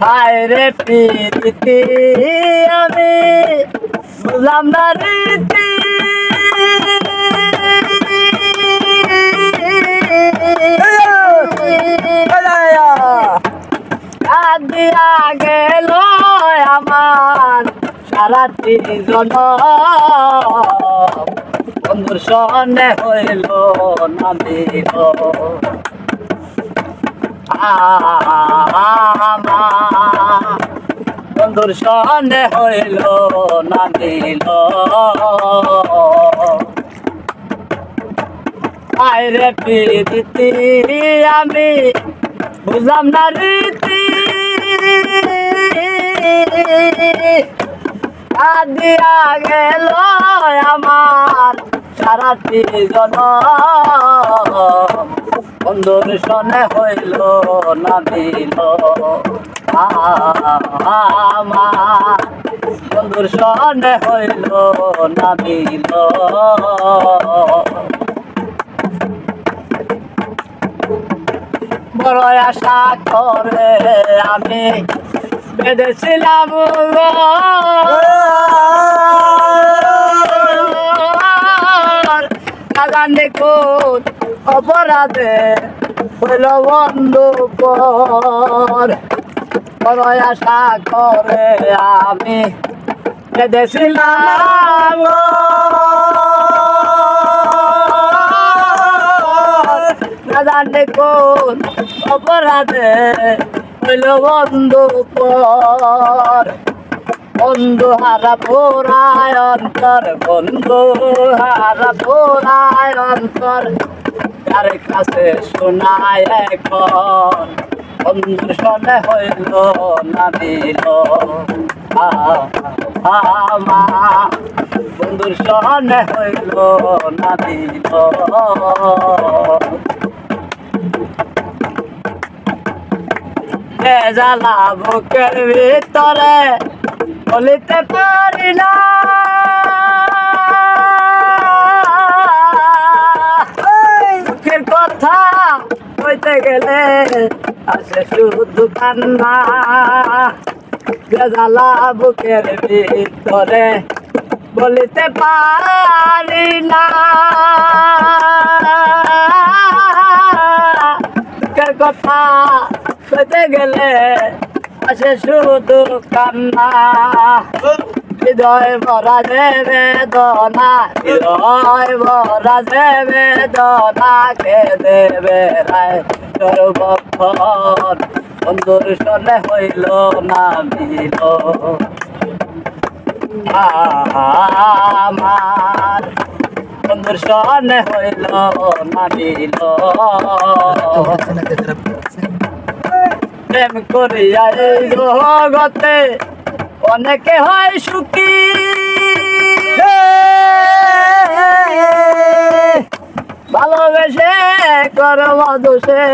হায় রে প্রীতি, আমি বুঝলাম না রীতি দিয়া গেল আমার সারাটি জন বন্ধুর সনে হইল আমার বন্ধুর সনে হইল নামিল আয়রে প্রীতি আমি বুঝলাম না রীতি। দিয়া গেল সারাটি জন। বন্ধুর সনে হইল না দিল। আমার বন্ধুর সনে হইল না দিল। বড় আশা করে আমি বেঁধেছিলাম গো। নাজানি কোন অপরাধে হইল বন্ধু পর আশা করে আমি বেঁধেছিলাম গো। নাজানি কোন অপরাধে হইল বন্ধু পর বন্ধু হারা পোড়ায় অন্তর বন্ধু হারা পোড়ায় অন্তর। কার কাছে শোনায় এখন, বন্ধু শোনে হইল না দিল। বন্ধুর শোনে হইল না দিল। জ্বালা বুকের ভিতরে বলিতে পারি না। দুঃখের কথা কইতে গেলে আসে শুধু কান্না। যে জ্বালা বুকের ভিতরে বলিতে পারি না। কথা কইতে গেলে আসে শুধু কান্না। হৃদয় ভরা যে বেদনা, হৃদয় ভরা যে বেদনা কে দেবে সর্বক্ষণ। বন্ধুর সনে হইল না মিল। আমার বন্ধুর সনে হইল না মিল। প্রেম করিয়া এই জগতে অনেকে হয় সুখী। ভালোবেসে করব দোষে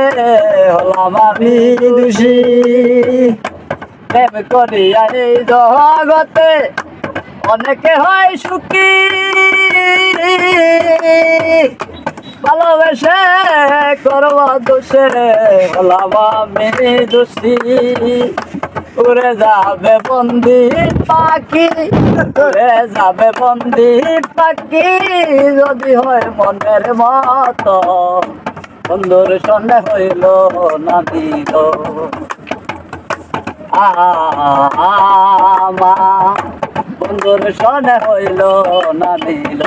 হলাম আমি দোষী। প্রেম করিয়া এই জগতে অনেকে হয় সুখী। ভালোবেসে করব দোষে হলাম আমি দোষী। উড়ে যাবে বন্দি পাখি, উড়ে যাবে বন্দি পাখি, যদি হয় মনের মত। বন্ধুর সন্ধ্যা হইল না দিল। আমা বন্ধুর সন্ধ্যা হইল না দিল।